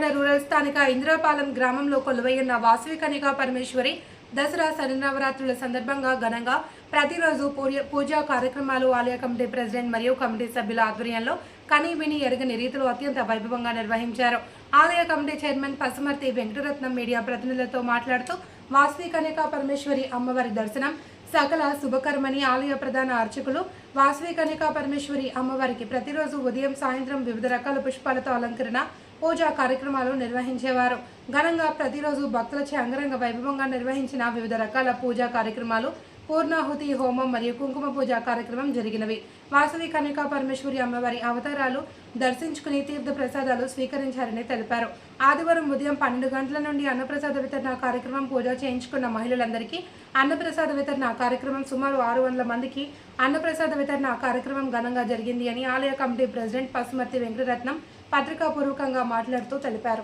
Kakinada rural స్థానిక ఇంద్రపాలెం గ్రామంలో కొలువైన వాసవి కనికా పరమేశ్వరి దసరా శనినవరాత్రుల సందర్భంగా ఘనంగా ప్రతిరోజు పూజ- పూజా కార్యక్రమాలు ఆలయ కమిటీ ప్రెసిడెంట్ మరియు కమిటీ సభ్యుల ఆధ్వర్యంలో కనీ విని ఎరగని రీతిలో అత్యంత వైభవంగా నిర్వహించారు. ఆలయ committee chairman Pasumarthi Venkataratnam media ప్రతినిధులతో మాట్లాడుతూ వాసవి కనికా పరమేశ్వరి అమ్మవారి దర్శనం సకల శుభకర్మని ఆలయ ప్రధాన అర్చకులు వాసవి కనికా పరమేశ్వరి అమ్మవారికి ప్రతిరోజు ఉదయం సాయంత్రం వివిధ రకాల పుష్పాలతో అలంకరణ పూజా కార్యక్రమాలు నిర్వహించేవారు. ఘనంగా ప్రతిరోజు భక్తులచే అంగరంగ వైభవంగా నిర్వహించిన వివిధ రకాల పూజా కార్యక్రమాలు పూర్ణాహుతి హోమం మరియు కుంకుమ పూజ కార్యక్రమం జరిగినవి. వాసవి కనికా పరమేశ్వరి అమ్మవారి అవతారాలు దర్శించుకుని తీర్థ ప్రసాదాలు స్వీకరించారని తెలిపారు. ఆదివారం ఉదయం పన్నెండు గంటల నుండి అన్నప్రసాద వితరణ కార్యక్రమం పూజ చేయించుకున్న మహిళలందరికీ అన్నప్రసాద వితరణ కార్యక్రమం సుమారు ఆరు వందల మందికి అన్నప్రసాద వితరణ కార్యక్రమం ఘనంగా జరిగింది అని ఆలయ కమిటీ ప్రెసిడెంట్ పసుమర్తి వెంకటరత్నం పత్రికాపూర్వకంగా మాట్లాడుతూ తెలిపారు.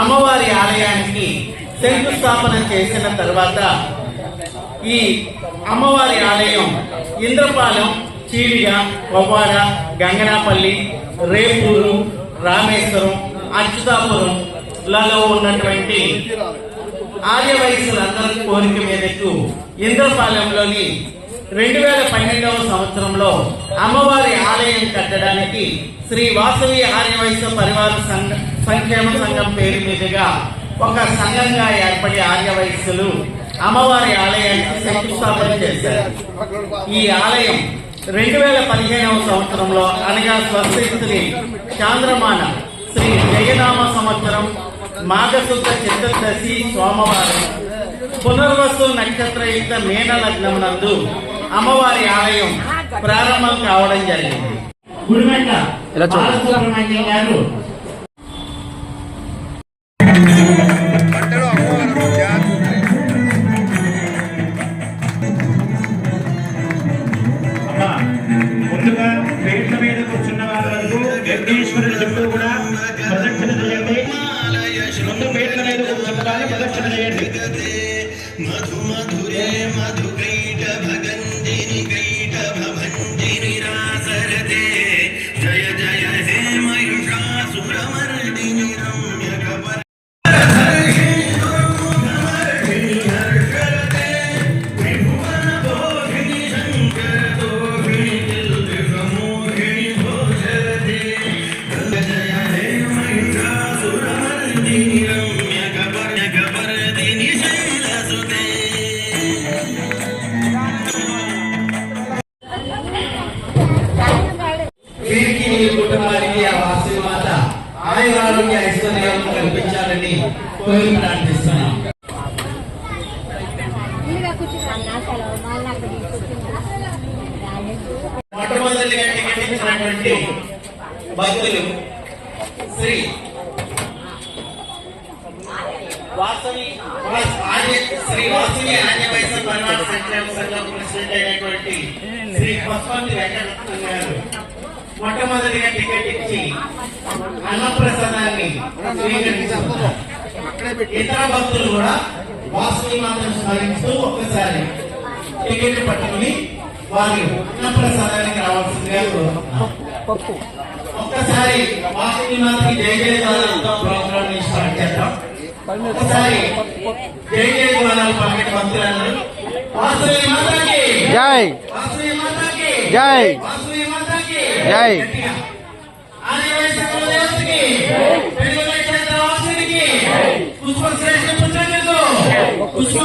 అమ్మవారి ఆలయానికి శంకుస్థాపన చేసిన తర్వాత ఈ అమ్మవారి ఆలయం ఇంద్రపాలెం చీడిగ కొవ్వాడ గంగనాపల్లి రేపూరు రామేశ్వరం అచ్యుతాపురం లలో ఉన్నటువంటి ఆర్యవయసులందరి కోరిక మేరకు ఇంద్రపాలెంలోని రెండు వేల పన్నెండవ సంవత్సరంలో అమ్మవారి ఆలయం కట్టడానికి శ్రీ వాసవి ఆర్యవైశ్య పరివార సంఘ సంక్షేమ సంఘం పేరు మీదుగా ఒక సంఘంగా ఏర్పడి ఆర్యవైశ్యులు అమ్మవారి ఆలయానికి శంకుస్థాపన చేశారు. ఈ ఆలయం రెండు వేల పదిహేనవ సంవత్సరంలో అనగా స్వస్థితిని చాంద్రమాన శ్రీ జయనామ సంవత్సరం మాఘశుద్ధ చతుర్దశి సోమవారం పునర్వసు నక్షత్రయుక్త మీన లగ్నం నందు అమ్మవారి ఆలయం ప్రారంభం కావడం జరిగింది. బాలసుబ్రహ్మణ్యం గారు ప్రార్థిస్తున్నాం. ఇల్లుగా కూర్చున్నాను నాశాలు మొట్టమొదటిగా టికెట్ భక్తులు శ్రీ వాసవి వాస్- ఆర్య- శ్రీ వాసవి ఆర్యవైశ్య పరివార సంక్షేమ సంఘం ప్రెసిడెంట్ అయినటువంటి శ్రీ పశుపతి వెంకటరత్నం గారు మొట్టమొదటిగా టికెట్ ఇచ్చి అన్నప్రసాదాన్ని స్వీకరించారు. ఇతర భక్తులు కూడా వాసవి మాతను స్మరిస్తూ ఒక్కసారి. టికెట్ పట్టుకుని వారు అన్నప్రసాదానికి రావాల్సిందిగా ఒక్కసారి వాసవి మాతకి జై జయ ద్వారాలతో ప్రోగ్రామ్ని స్టార్ట్ చేద్దాం. ఒక్కసారి జై జయ ద్వారాలు పలికిన భక్తులందరూ. వాసవి మాతకి జై! వాసవి మాతకి జై! వాసవి మాతకి జై. గట్టిగా. ఆదివాసీ కులదేవతకి పుష్పశ్రేష్ఠ పుత్రులకు పుష్ప